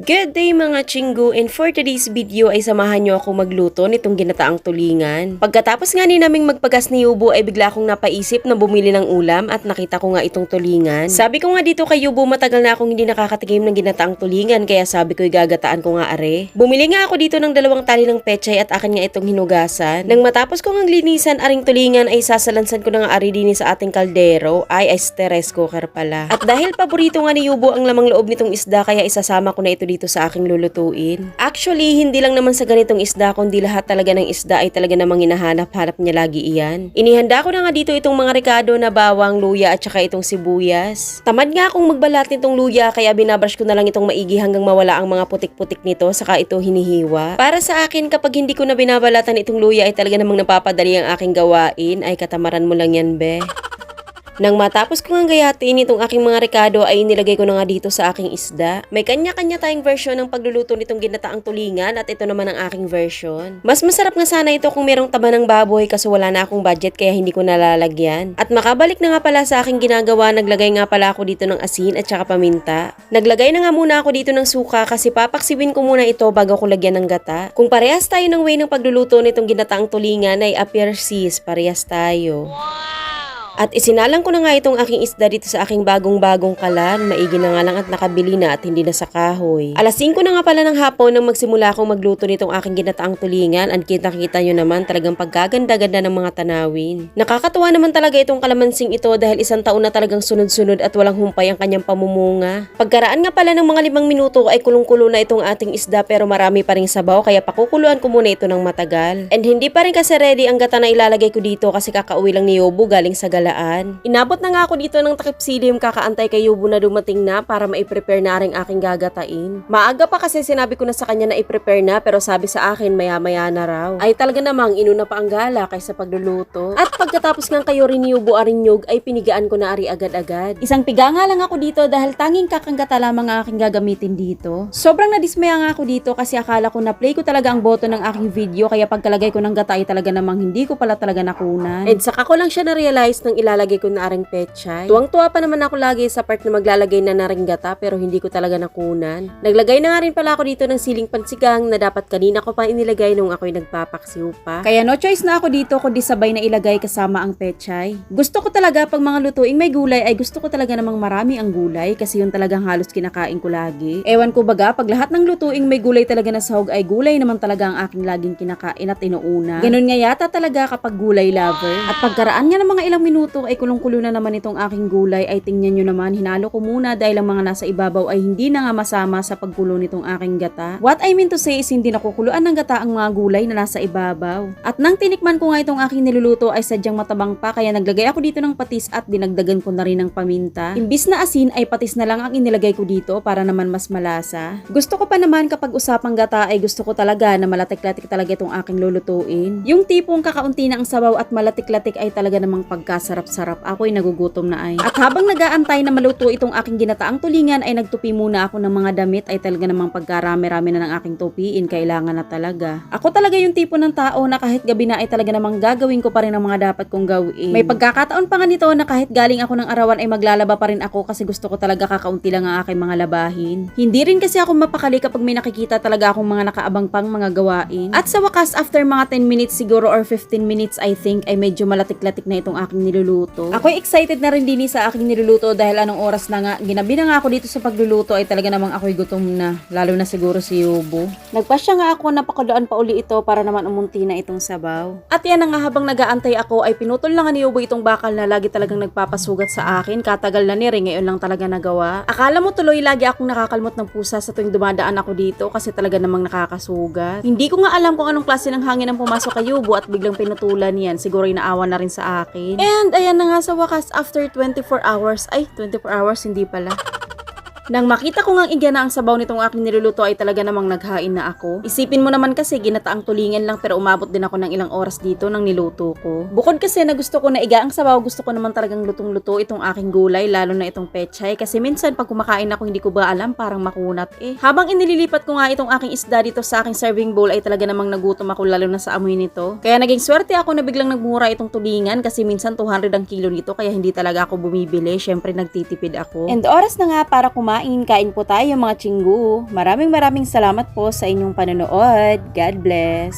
Good day mga chinggo and for today's video ay samahan nyo ako magluto nitong ginataang tulingan. Pagkatapos nga ni naming magpagas ni Yubo ay bigla akong napaisip na bumili ng ulam at nakita ko nga itong tulingan. Sabi ko nga dito kay Yubo matagal na akong hindi nakakatikim ng ginataang tulingan kaya sabi ko gagataan ko nga are. Bumili nga ako dito ng dalawang tali ng pechay at akin nga itong hinugasan. Nang matapos ko nga linisan aring tulingan ay sasalansan ko na nga ari din sa ating kaldero ay ice rice cooker pala. At dahil paborito nga ni Yubo ang lamang loob nitong isda kaya isasama ko na ito dito sa aking lulutuin. Actually, hindi lang naman sa ganitong isda kundi lahat talaga ng isda ay talaga namang hinahanap-hanap niya lagi iyan. Inihanda ko na nga dito itong mga rekado na bawang, luya at saka itong sibuyas. Tamad nga akong magbalat nitong luya kaya binabrush ko na lang itong maigi hanggang mawala ang mga putik-putik nito saka ito hinihiwa. Para sa akin kapag hindi ko na binabalatan itong luya ay talaga namang napapadali ang aking gawain ay katamaran mo lang yan be. Nang matapos ko nga itong aking mga rekado ay inilagay ko na nga dito sa aking isda. May kanya-kanya tayong version ng pagluluto nitong ginataang tulingan at ito naman ang aking version. Mas masarap nga sana ito kung merong taba ng baboy kasi wala na akong budget kaya hindi ko nalalagyan. At makabalik na nga pala sa aking ginagawa, naglagay nga pala ako dito ng asin at saka paminta. Naglagay na nga muna ako dito ng suka kasi papaksiwin ko muna ito bago ko lagyan ng gata. Kung parehas tayo ng way ng pagluluto nitong ginataang tulingan ay appear sis, parehas tayo. At isinalang ko na nga itong aking isda dito sa aking bagong-bagong kalan. Maigi na nga lang at nakabili na at hindi na sa kahoy. Alas 5 na nga pala ng hapon nang magsimula akong magluto nitong aking ginataang tulingan. At kita-kita nyo naman talagang pagkaganda-ganda ng mga tanawin. Nakakatuwa naman talaga itong kalamansing ito dahil isang taon na talagang sunod-sunod at walang humpay ang kanyang pamumunga. Pagkaraan nga pala ng mga limang minuto ay kulong-kulo na itong ating isda pero marami pa ring sabaw kaya pakukuluan ko muna ito ng matagal. And hindi pa rin kasi ready ang gata na ilalagay ko dito kasi kakauwi lang ni Yobo galing sa galaan. Inabot na nga ako dito ng takip silim kakaantay kay Yubo na dumating na para ma-prepare na rin aking gagatain. Maaga pa kasi sinabi ko na sa kanya na i-prepare na pero sabi sa akin maya-maya na raw. Ay talaga namang inuna pa ang gala kaysa pagluluto. At pagkatapos ng kayo rin ni Yubo arinyog ay pinigaan ko na ari agad-agad. Isang piga nga lang ako dito dahil tanging kakanggata lamang ang aking gagamitin dito. Sobrang nadismaya nga ako dito kasi akala ko na play ko talaga ang boto ng aking video kaya pagkalagay ko ng gata ay talaga namang hindi ko pala talaga nakunan. And saka ko lang siya na-realize nang ilalagay ko na aring pechay. Tuwang-tuwa pa naman ako lagi sa part na maglalagay na naring gata pero hindi ko talaga nakunan. Naglagay na nga rin pala ako dito ng siling pansigang na dapat kanina ko pa inilagay nung ako'y nagpapaksiw pa. Kaya no choice na ako dito kundi sabay na ilagay kasama ang pechay. Gusto ko talaga pag mga lutuing may gulay ay gusto ko talaga namang marami ang gulay kasi yun talagang halos kinakain ko lagi. Ewan ko baga pag lahat ng lutuing may gulay talaga na sahog ay gulay naman talaga ang aking laging kinakain at inuuna. Ganun nga yata talaga kapag gulay lover. At pagkaraan nga ng mga ilang minuto ay kulong-kulo na naman itong aking gulay ay tingnan nyo naman hinalo ko muna dahil ang mga nasa ibabaw ay hindi na nga masama sa pagkulo nitong aking gata. What I mean to say is hindi nakukuluan ng gata ang mga gulay na nasa ibabaw. At nang tinikman ko nga itong aking niluluto ay sadyang matabang pa kaya naglagay ako dito ng patis at dinagdagan ko na rin ng paminta. Imbis na asin ay patis na lang ang inilagay ko dito para naman mas malasa. Gusto ko pa naman kapag usapang gata ay gusto ko talaga na malatik-latik talaga itong aking lulutuin. Yung tipong kakaunti na ang sabaw at malatik-latik ay talaga namang pagkasarap-sarap. Ako'y nagugutom na ay. At habang nagaantay na maluto itong aking ginataang tulingan ay nagtupi muna ako ng mga damit ay talaga namang pagkarami-rami na ng aking tupiin kailangan na talaga. Ako talaga yung tipo ng tao na kahit gabi na ay talaga namang gagawin ko pa rin ang mga dapat kong gawin. May pagkakataon pa nga nito na kahit galing ako ng arawan ay maglalaba pa rin ako kasi gusto ko talaga kakaunti lang ang aking mga labahin. Hindi rin kasi ako mapakali kapag may nakikita talaga akong mga nakaabang pang mga gawain. At sa wakas after mga 10 minutes siguro or 15 minutes I think ay medyo malatik-latik na itong aking niluluto. Ako'y excited na rin din sa aking niluluto dahil anong oras na nga ginabi na nga ako dito sa pagluluto ay talaga namang ako'y gutom na lalo na siguro si Yubo. Nagpasya nga ako na pakuluan pa uli ito para naman umunti na itong sabaw. At yan na nga habang nagaantay ako ay pinutol na nga ni Yubo itong bakal na lagi talagang nagpapasugat sa akin. Katagal na ni rin ngayon lang talaga nagawa. Akala mo tuloy lagi akong nakakalmot ng pusa sa tuwing dumadaan ako dito kasi talaga namang nakakasugat. Hindi ko nga alam kung anong klase ng hangin ang pumasok kay Yubo at biglang pinutulan yan. Siguro inaawa na rin sa akin. And ayan na nga sa wakas after 24 hours. Ay, 24 hours hindi pala. Nang makita ko ngang igya na ang sabaw nitong aking niluluto ay talaga namang naghain na ako. Isipin mo naman kasi ginataang tulingan lang pero umabot din ako ng ilang oras dito nang niluto ko. Bukod kasi na gusto ko na iga ang sabaw, gusto ko naman talagang lutong-luto itong aking gulay lalo na itong pechay kasi minsan pag kumakain ako hindi ko ba alam parang makunat eh. Habang inililipat ko nga itong aking isda dito sa aking serving bowl ay talaga namang nagutom ako lalo na sa amoy nito. Kaya naging swerte ako na biglang nagmura itong tulingan kasi minsan 200 ang kilo nito kaya hindi talaga ako bumibili. Syempre nagtitipid ako. And oras na nga para kumain kumain. Kain po tayo mga chinggu. Maraming maraming salamat po sa inyong panonood. God bless.